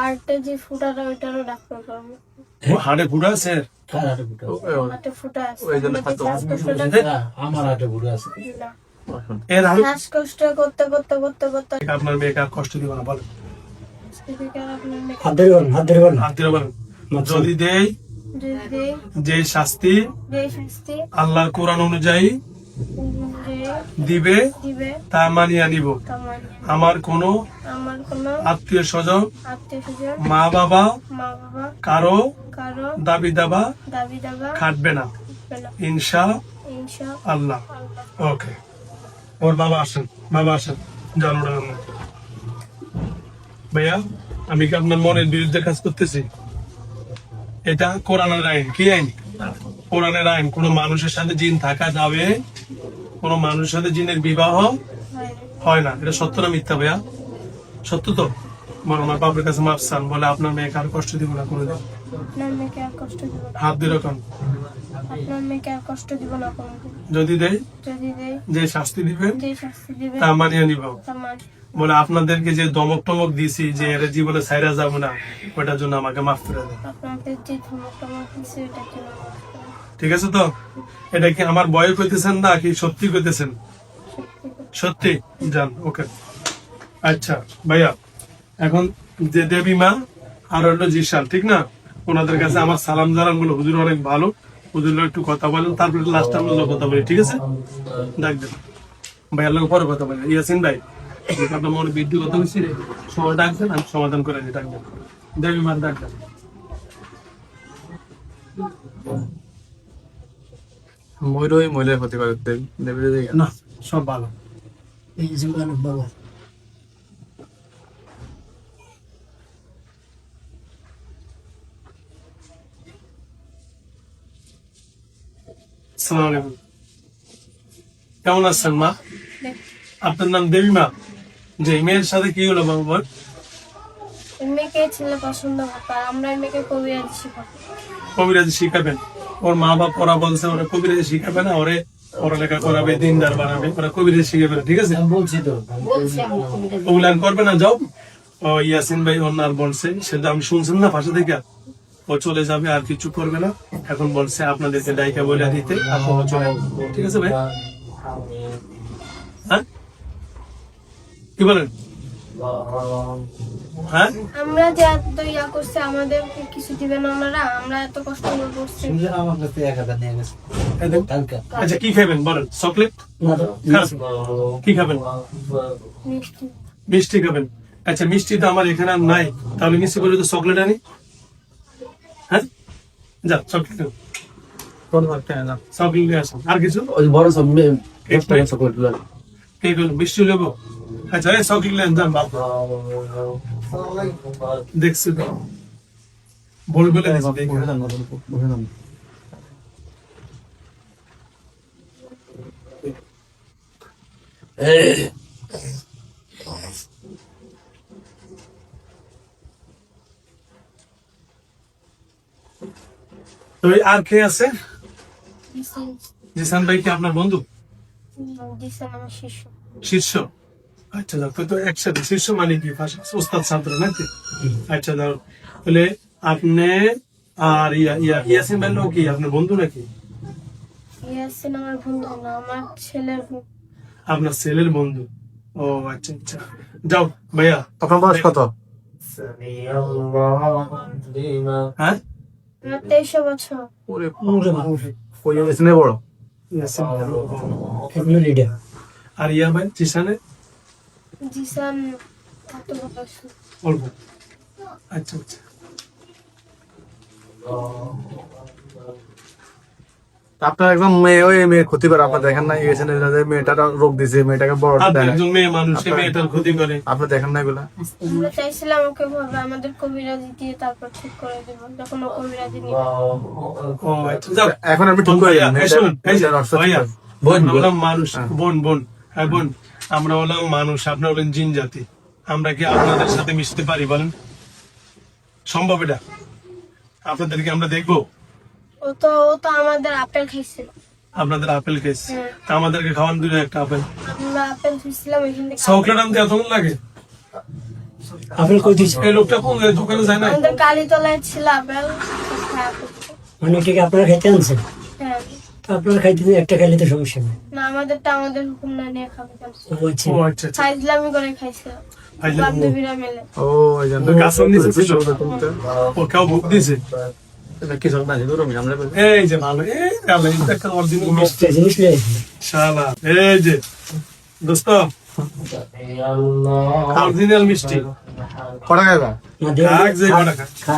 হার্টে যে ফুটাটা ওইটারও ডাক্তার করব ও ফুটা আছে? হাটে ফুটা হার্টে ফুটা আছে। ওই জন্য আমাদের খাদ্য- শ্বাসকষ্টটা না, আমার হাটে ফুটা আছে। এর আমি শ্বাসকষ্ট করতে করতে করতে করতে। আপনার মেয়েকে আর কষ্ট দিব না বলেন। হাত ধরে বলেন হাত ধরে বলেন। হাত দিয়ে বলেন। যদি দেই যে শাস্তি আল্লাহর কোরআন অনুযায়ী দিবে তা মানিয়ে নিব আমার কোনো আত্মীয় স্বজন মা বাবা কারও কারও দাবি দাবা খাটবে না। ইনশা আল্লাহ। ওকে। ওর বাবা আসেন বাবা আসেন। জানো ভাইয়া আমি কি আপনার মনের বিরুদ্ধে কাজ করতেছি? এটা কোরআনের আইন কি আইন? কোরআনের আইন কোনো মানুষের সাথে জিন থাকা যাবে কোনো মানুষের সাথে জিনের বিবাহ হয় না। এটা সত্য না মিথ্যা ভাইয়া? সত্য তো? বড় আমার বাপের কাছে মাফ চান বলে আপনার মেয়েকে আর কষ্ট দিব না কোনোদিন। আপনার মেয়েকে আর কষ্ট দিব না। হাত না কোনোদিন। যদি দেয়? যে শাস্তি দিবেন দিবে তা মানিয়ে নিব। বলে আপনাদেরকে যে দমক টমক দিছি যে এর জীবনে সাইরা যাব না ওটার জন্য আমাকে মাফ করে দেন। ঠিক আছে তো? এটা কি আমার বয়ে কইতেছেন না কি সত্যি কইতেছেন? সত্যি? যান, ওকে। আচ্ছা ভাইয়া, এখন যে দেবী মা আর হলো জিশান, ঠিক না? ওনাদের কাছে আমার সালাম জানানগুলো হুজুর অনেক ভালো। হুজুর একটু কথা বলেন, তারপরে লাস্ট আমরা কথা বলি, ঠিক আছে? ডাক দেন। ভাইয়ার লোক পরে কথা বলেন ইয়াসিন ভাই আপনার মনে বৃদ্ধি কথা হয়েছি রে? সময় ডাকছেন আমি সমাধান করে দিই, ডাক দেন। দেবী মার ডাক দেন। ময়ূরই মহিলার ক্ষতি করে দেবীর না সব ভালো এই অনেক সালাম কেমন আছেন মা? আপনার নাম দেবী মা যে মেয়ের সাথে কি হলো বাবা মেয়েকে ছেলে পছন্দ করতো আর আমরা মেয়েকে কবিরাজি শিখাবো কবিরাজি শিখাবেন ওর মা বাপ ওরা বলছে ওরা কবিরাজি শিখাবে না ওরে পড়ালেখা করাবে দিনদার বানাবে ওরা কবিরাজি শিখাবে না ঠিক আছে? আমি বলছি তো ওগুলান করবে না যাও। ও ইয়াসিন ভাই ওনার বলছে সেটা আমি শুনছেন না ভাষা থেকে। ও চলে যাবে আর কিছু করবে না। এখন বলছে আপনাদেরকে ডাইকা বলে দিতে আপনারা চলে। ঠিক আছে ভাই? হ্যাঁ? কি বলেন? হ্যাঁ? আমরা যে এত ইয়া করছে আমাদেরকে কিছু দিবে ওনারা আমরা এত কষ্ট করে করছি। সুন্দর আমার কাছে এক হাজার নিয়ে গেছে। এই দেন। কালকে। আচ্ছা কি খাবেন? বলেন চকলেট? না তো, খান। কি খাবেন? মিষ্টি। মিষ্টি খাবেন। আচ্ছা মিষ্টি তো আমার এখানে আর নাই। তাহলে মিষ্টি বলে তো চকলেট আনি। হ্যাঁ? যা চকলেট চকলেট নিয়ে আসুন। আর কিছু? ওই বড় সব চকলেট করল মিষ্টি নেব আচ্ছা এই চকলেট নেন যান বাবু দেখছি তো বল বলে দিছি, দেখি। তো আর কে আছে? জিসান ভাই কি আপনার বন্ধু? আমার শিশু শীর্ষ আচ্ছা দাও তো একসাথে শীর্ষ মানে কি? ভাষা ওস্তাদ ছাত্র নাকি? আচ্ছা দাও তাহলে আপনি আর ইয়া ইয়া ইয়াসিন ভাই কি? আপনার বন্ধু নাকি? ইয়াসিন আমার বন্ধু না আমার ছেলের আপনার ছেলের বন্ধু? ও আচ্ছা আচ্ছা। যাও ভাইয়া। আপনার বয়স কত? হ্যাঁ? তেইশে বছর। ওরে ওই বড়? এগুলো লিডার আর ইয়া ভাই জিসানে জিসান অল্প আচ্ছা আচ্ছা আপনার একদম মেয়ে ওই মেয়ে ক্ষতি করে আপনার দেখেন না গেছেন মেয়েটা রোগ দিছে মেয়েটাকে বড় একজন মেয়ে মানুষ মেয়েটার ক্ষতি করে। আপনি দেখেন না এগুলা? আমরা চাইছিলাম ওকে বলবে আমাদের কবিরাজি দিয়ে তারপর ঠিক করে দেবো যখন ও কবিরাজি ও আচ্ছা এখন আমি ঠিক করে যে, আমরা। মানুষ বোন বোন। হ্যাঁ বোন আমরা হলাম মানুষ আপনারা হলেন জিন জাতি। আমরা কি আপনাদের সাথে মিশতে পারি বলেন? সম্ভব এটা? আপনাদেরকে আমরা দেখব? ও তো ও তো আমাদের আপেল খাইছিল। আপনাদের আপেল হ্যাঁ। তা আমাদেরকে খাওয়ান দিলে একটা আপেল। আমরা আপেল খাইছিলাম এখান থেকে চকলেট আনতে এতক্ষণ লাগে? আপেল কই দিয়েছে? এই লোকটা কোন দোকানে যায় না আমাদের গালিতলায় ছিল আপেল মানে এটাকে আপনারা খাইতে আনছেন? হ্যাঁ। আপনারা খাইতে দিন, একটা খাইলে তো সমস্যা নেই। না আমাদেরটা আমাদের হুকুম না নিয়ে খাবে ও আচ্ছা। ও আচ্ছা আচ্ছা। ফাইজলামি করে খাইছিলাম। বান্ধবীরা মিলে। ও এই জন্য গাছের নিচে ছিল। ও কেউ ভোগ দিয়েছে? এই যে ভালো এই মিষ্টি। শালা এই যে দোস্ত। অরিজিনাল মিষ্টি। কটা খাইবা? খাক যে কটা খা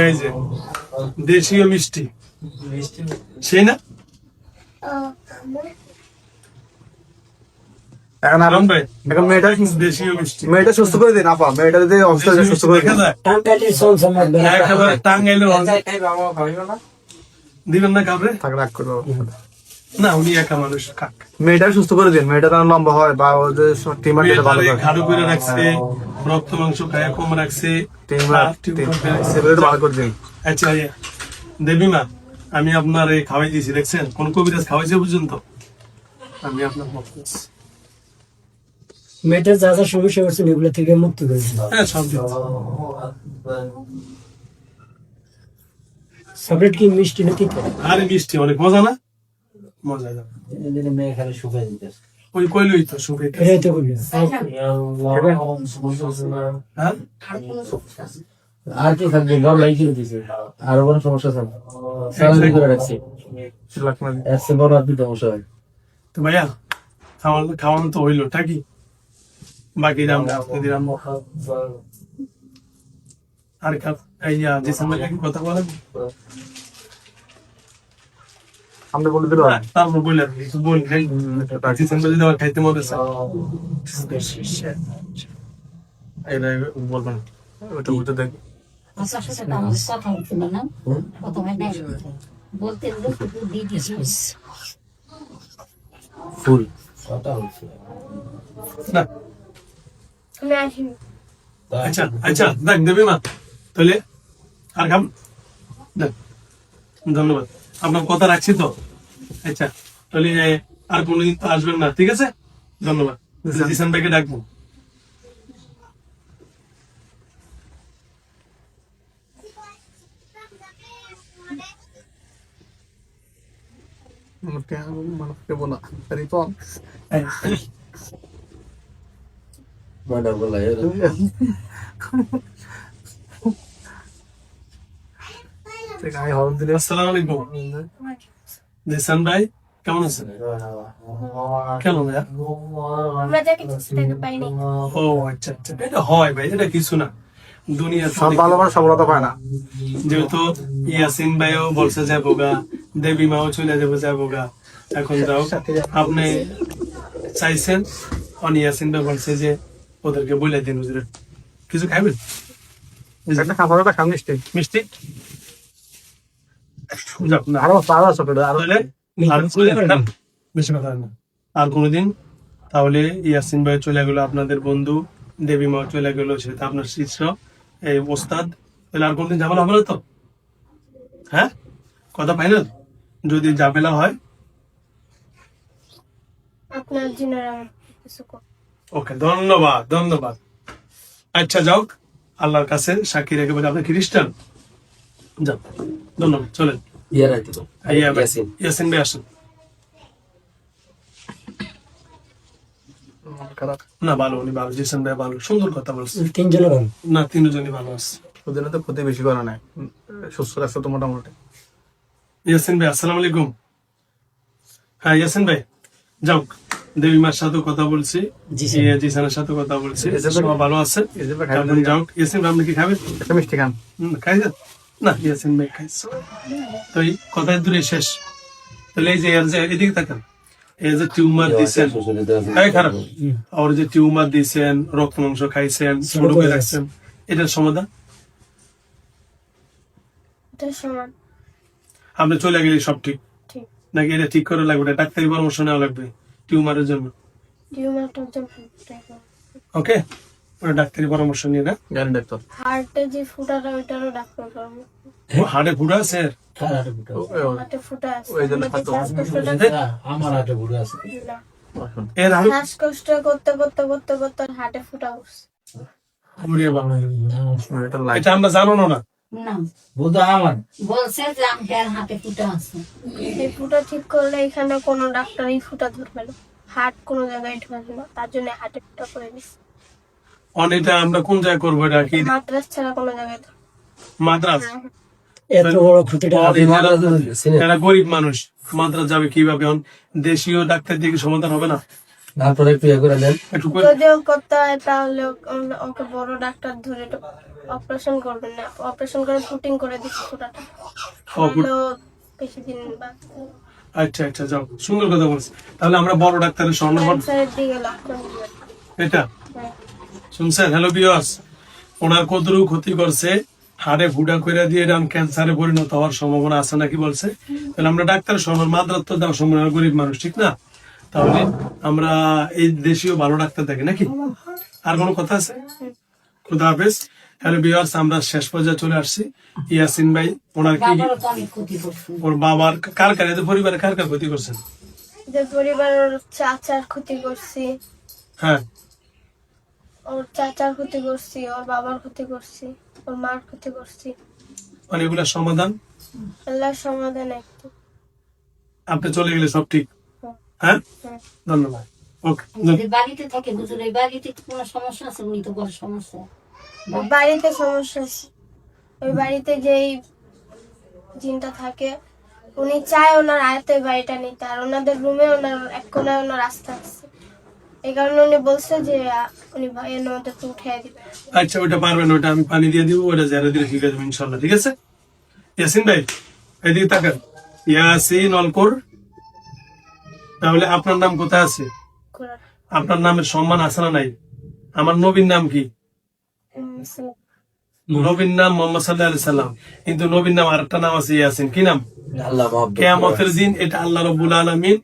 এই যে দেশীয় মিষ্টি। সেই না? এখন আরাম ভাই এখন মেয়েটা মেয়েটা সুস্থ করে দিন আপা মেয়েটা যদি অবস্থা সুস্থ করে দিন। দিবেন না কাউরে? থাক রাগ করব না উনি একা মানুষ কাক। মেয়েটা সুস্থ করে দিন মেয়েটা লম্বা হয় বা ওদের টিমার যেটা ভালো করে খাড়ু করে রাখছে রক্ত মাংস খায় কম রাখছে টিমার। সেগুলো ভালো করে দিন। আচ্ছা ইয়ে, দেবী মা আমি আপনার এই খাওয়াই দিয়েছি দেখছেন? কোন কবিরাজ খাওয়াইছে পর্যন্ত? আমি আপনার। মেয়েটার যা যা সমস্যা করছেন এগুলো থেকে মুক্তি করে দিন হ্যাঁ। সবরেট কি মিষ্টি না তিতো আরে মিষ্টি অনেক মজা না? মজা যাবে। মেয়ে খালি শুকাই দিতে ওই কইলই তো এটাই হ্যাঁ আর কি থাকবে গম আর কোনো সমস্যা থাকবে সারাদিন করে রাখছি লাখ না? দিন। বড় আর সমস্যা হয় তো ভাইয়া খাওয়ানো খাওয়ানো তো হইল ঠিকই বাকি দাম আপনি দিলাম আর খা- এই যে ডিসেম্বর কি কথা বলেন আপনি বলে দিল না, তারপর বললেন কিছু ডিসেম্বর যদি আবার খাইতে মনে এটা বলবেন ওটা বুঝতে দেখ আচ্ছা ফুল না আমি আসিনি আচ্ছা আচ্ছা দেখ দেবী মা তাহলে আর খাম ধন্যবাদ আপনার কথা রাখছি তো আচ্ছা তাহলে আর কোনোদিন তো আসবেন না ঠিক আছে ধন্যবাদ জিসান ভাইকে ডাকবো আমাকে মানুষ দেবো না রিপন মাডার বলা দিলে আসসালামু আলাইকুম ভাই কেমন আছেন কেন ও আচ্ছা আচ্ছা এটা হয় ভাই এটা কিছু না দুনিয়া সব ভালোবাসা সফলতা পায় না। যেহেতু ইয়াসিন ভাইও বলছে যাব গা দেবী মাও চলে যাব যাব গা এখন যাও। আপনি চাইছেন? অনি ইয়াসিন ভাই বলছে যে ওদেরকে বলে দিন হুজুরে কিছু খাইবেন? একটা খাবার খাম মিষ্টি। মিষ্টি? আরও আছে কোনোদিন- বেশি কথা না। আর কোনোদিন তাহলে ইয়াসিন ভাই চলে গেল আপনাদের বন্ধু। দেবী মা চলে গেল সেটা আপনার শিষ্য। এই ওস্তাদ তাহলে আর কোনদিন ঝামেলা হবে না তো? হ্যাঁ? কথা ফাইনাল? যদি ঝামেলা হয়? আপনার জিনের আমার কিছু ওকে ধন্যবাদ ধন্যবাদ। আচ্ছা যাও। আল্লাহর কাছে সাক্ষী রেখে বলে আপনি খ্রিস্টান? যাও ধন্যবাদ চলেন। ইয়া ইয়াসিন ইয়াসিন। ভাই আসেন। না ভালো উনি ভালো। জিসান ভাই ভালো। সুন্দর কথা বলছে। তিনজনে ভালো। না তিনজনই ভালো আছে। ওদের তো ক্ষতি বেশি করা নাই। সুস্থ রাখছে তো মোটামুটি। ইয়াসিন ভাই আসসালামু আলাইকুম। হ্যাঁ ইয়াসিন ভাই যাও। দেবী মার সাথে কথা বলছি। জিসানের সাথে কথা বলছি। এই সবাই ভালো আছে এখন যাও। ইয়াসিন আপনি কি খাবেন? মিষ্টি খান। হুম, খাইছেন না ইয়াসিন ভাই খাইছে তো এই কথায় দূরে শেষ। তাহলে এই যে এর যে এদিকে তাকান এই যে টিউমার দিছেন। এই খারাপ। আর যে টিউমার দিছেন রক্ত মাংস খাইছেন ছোট করে রাখছেন। এটার সমাধান? এটা আপনি চলে গেলে সব ঠিক? ঠিক। নাকি এটা ঠিক করে লাগবে? ডাক্তারি পরামর্শ নেওয়া লাগবে? টিউমারের জন্য? টিউমারটার জন্য ওকে ওটা ডাক্তারি পরামর্শ নিয়ে না? জানি ডাক্তার। হার্টে যে ফুটাটা ওইটারও ডাক্তার ও হাড়ে ফুটা আছে? ও- ফুটা আছে। ওই জন্য খাতো। শ্বাসকষ্টটা আমার হাতে বুড়ো আছে। এর শ্বাসকষ্ট করতে করতে করতে করতে হাটে ফুটা উঠছে। এটা আমরা জানো না। না। বুধ আমার। বলছে যে আমি হাতে ফুটা আছে। এই ফুটা ঠিক করলে এখানে কোনো ডাক্তার ফুটা ধরবে না। হাট কোনো জায়গায় ঢুকবে না তার জন্য হাটে ফুটা করে দিচ্ছে অন আমরা কোন জায়গায় করব এটা কি? মাদ্রাস ছাড়া কোনো জায়গায় মাদ্রাস? এত বড় ক্ষতিটা এরা- এরা গরিব মানুষ। মাদ্রাস যাবে কীভাবে এখন? দেশীয় ডাক্তার দিয়ে কি সমাধান হবে না? তারপরে একটু ইয়ে করে দেন। একটু করতে হয় তাহলে ওকে- ওকে বড় ডাক্তার ধরে অপারেশন করবেন না। অপারেশন করে ফুটিং করে দিচ্ছে ফুটাটা ও, ফুট- তাহলে ও বেশি দিন বাঁচবে আচ্ছা আচ্ছা যাও সুন্দর কথা বলছি। তাহলে আমরা বড় ডাক্তারের দিবেন। এটা? হ্যাঁ। শুনছেন? হ্যালো বিয়াস ওনার কতটুকু ক্ষতি করছে? হাড়ে ফুটা করে দিয়ে এটা ক্যান্সারে পরিণত হওয়ার সম্ভাবনা আছে নাকি বলছে? তাহলে আমরা ডাক্তার সম্মান মাদ্রাত্ব দেওয়ার সম্ভাবনা গরিব মানুষ ঠিক না? তাহলে আমরা এই দেশীয় ভালো ডাক্তার দেখি নাকি? আর কোনো কথা আছে? খুদা হাফেজ। হ্যালো বিয়ার্স আমরা শেষ পর্যায়ে চলে আসছি। ইয়াসিন ভাই ওনার কি ওর বাবার কার কার? এদের পরিবারে কার কার ক্ষতি করছেন? পরিবারের চাচার ক্ষতি করছি। হ্যাঁ। ওর চাচার ক্ষতি করছি ওর বাবার ক্ষতি করছি ওর মার ক্ষতি করছি। মানে এগুলা সমাধান? আল্লাহর সমাধান একটু আপনি চলে গেলে সব ঠিক? হ্যাঁ। ধন্যবাদ। বাড়িতে থাকে হুজুর এই বাড়িতে কোনো সমস্যা আছে? উনি তো বড় সমস্যা। বাড়িতে সমস্যা আছে। ওই বাড়িতে যেই জিনটা থাকে উনি চায় ওনার আয়তে বাড়িটা নিতে আর ওনাদের রুমে ওনার এক কোনায় ওনার রাস্তা আছে। এই কারণে উনি বলছে যে উনি ভাইয়ের দিবে। আচ্ছা ওটা পারবেন ওটা আমি পানি দিয়ে দিব ওটা দিলে ঠিক আছে ইনশাল্লাহ ঠিক আছে? ইয়াসিন ভাই এদিকে তাকান। ইয়াসিন অলকোর। তাহলে আপনার নাম কোথায় আছে। আপনার নামের সম্মান আছে না নাই? আমার নবীর নাম কি? নবীর নাম মোহাম্মদ সাল্লাহ আলি সাল্লাম। কিন্তু নবীর নাম আরেকটা নাম আছে ইয়াসিন। কি নাম? কেয়ামতের দিন এটা আল্লাহ রব্বুল আলমিন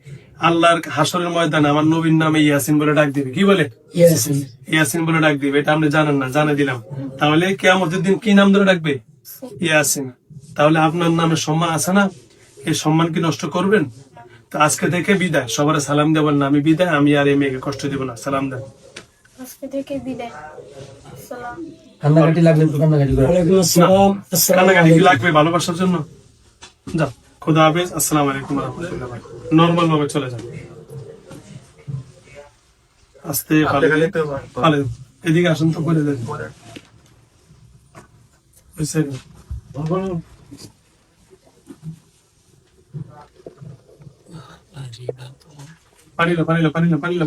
আল্লাহর হাসরের ময়দানে আমার নবীর নামে ইয়াসিন বলে ডাক দিবে। কি বলে? ইয়াসিন। ইয়াসিন বলে ডাক দিবে। এটা আপনি জানেন না জানে দিলাম। তাহলে কেয়ামতের দিন কি নাম ধরে ডাকবে? ইয়াসিন। তাহলে আপনার নামে সম্মান আছে না? এই সম্মান কি নষ্ট করবেন? তো আজকে থেকে বিদায়। সবার সালাম দেবেন না আমি বিদায় আমি আর এই মেয়েকে কষ্ট দেব না। সালাম দেন। আজকে থেকে বিদায়। সালাম কান্নাকাটি লাগলে একটু কান্নাকাটি করে। ওয়ালাইকুম আসসালাম। কান্নাকাটি কি লাগবে ভালোবাসার জন্য? যাও খুদা হাফেজ আসসালামু আলাইকুম নর্মাল ভাবে চলে যান। আস্তে পালে এদিকে আসুন তো করে দেন। ওই Párelo, párelo, párelo, párelo.